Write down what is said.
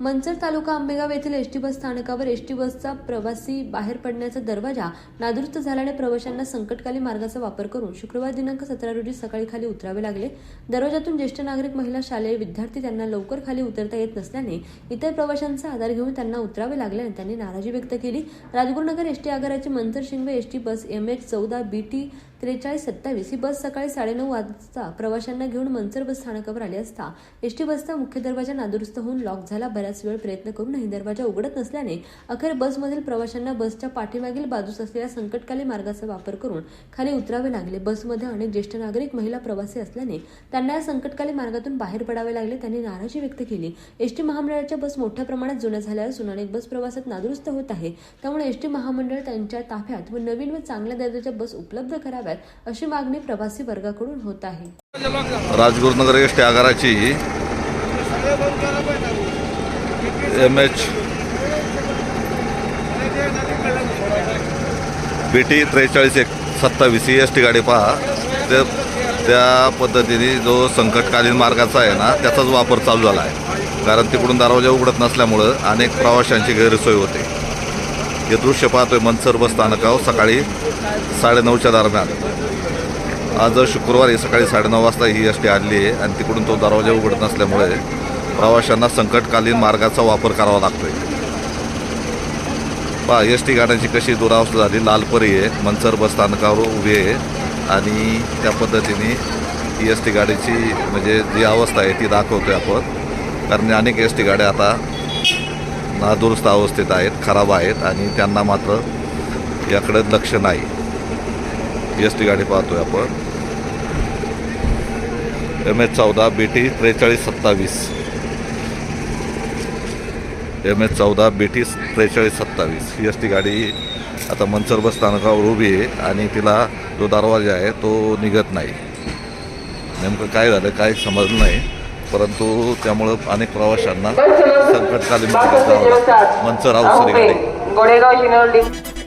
मंचर तालुका आंबेगाव येथील ST bus स्थानकावर ST बसचा प्रवासी बाहेर पडण्याचा दरवाजा नादुरुस्त झाल्याने प्रवाशांना संकटकाली मार्गाचा वापर करून शुक्रवार दिनांक सतरा रोजी सकाळी खाली उतरावे लागले. दरवाजातून ज्येष्ठ नागरिक महिला शालेय विद्यार्थी त्यांना लवकर खाली उतरता येत नसल्याने इतर प्रवाशांचा आधार घेऊन त्यांना उतरावे लागले आणि त्यांनी नाराजी व्यक्त केली. Rajgurunagar ST आगाराची Manchar Shingve ST bus M H चौदा बी टी त्रेचाळीस सत्तावीस ही बस सकाळी साडेनऊ वाजता प्रवाशांना घेऊन मंचर बस स्थानकावर आली असता. एसटी बसचा मुख्य दरवाजा नादुरुस्त होऊन लॉक झाला. बऱ्याच वेळ प्रयत्न करूनही दरवाजा उघडत नसल्याने अखेर बसमधील प्रवाशांना बसच्या पाठीमागील बाजूस असलेल्या संकटकाली मार्गाचा वापर करून खाली उतरावे लागले. बसमध्ये अनेक ज्येष्ठ नागरिक महिला प्रवासी असल्याने त्यांना या संकटकाली मार्गातून बाहेर पडावे लागले. त्यांनी नाराजी व्यक्त केली. एसटी महामंडळाच्या बस मोठ्या प्रमाणात जुन्या झाल्या असून अनेक बस प्रवासात नादुरुस्त होत आहे. त्यामुळे एसटी महामंडळ त्यांच्या ताफ्यात व नवीन व चांगल्या दर्जाच्या बस उपलब्ध कराव्यात अशी मागणी प्रवासी वर्गाकडून होत आहे. राजगुरुनगर एस टी आगाराची एम एच बी टी त्रेचाळीस एक सत्तावीस ही एस टी गाडी पहा. ते त्या पद्धतीने जो संकटकालीन मार्गाचा आहे ना त्याचाच वापर चालू झाला आहे. कारण तिकडून दरवाजा उघडत नसल्यामुळं अनेक प्रवाशांची गैरसोय होते. हे दृश्य पाहतोय मनसर बस स्थानकावर सकाळी साडेनऊच्या दरम्यान. आज शुक्रवारी सकाळी साडेनऊ वाजता ही एस टी आणली आहे आणि तिकडून तो दरवाजा उघडत नसल्यामुळे प्रवाशांना संकटकालीन मार्गाचा वापर करावा लागतोय. पहा एस टी गाड्यांची कशी दुरावस्था झाली. लालपरी आहे मनसर बस स्थानकावर उभी आहे आणि त्या पद्धतीने ही एस टी गाडीची म्हणजे जी अवस्था आहे ती दाखवतोय आपण. कारण अनेक एस टी गाड्या आता नादुरुस्त अवस्थेत आहेत खराब आहेत आणि त्यांना मात्र याकडे लक्ष नाही. एस टी गाडी पाहतोय आपण. एम एच चौदा बी टी त्रेचाळीस सत्तावीस. एम एच चौदा बी टी त्रेचाळीस सत्तावीस. ही एस टी गाडी आता मंचर बस स्थानकावर उभी आहे आणि तिला जो दरवाजा आहे तो निघत नाही. नेमकं काय झालं काय समजलं नाही. परंतु त्यामुळं अनेक प्रवाशांना संकटकालीन मार्गात जावं. लागतं.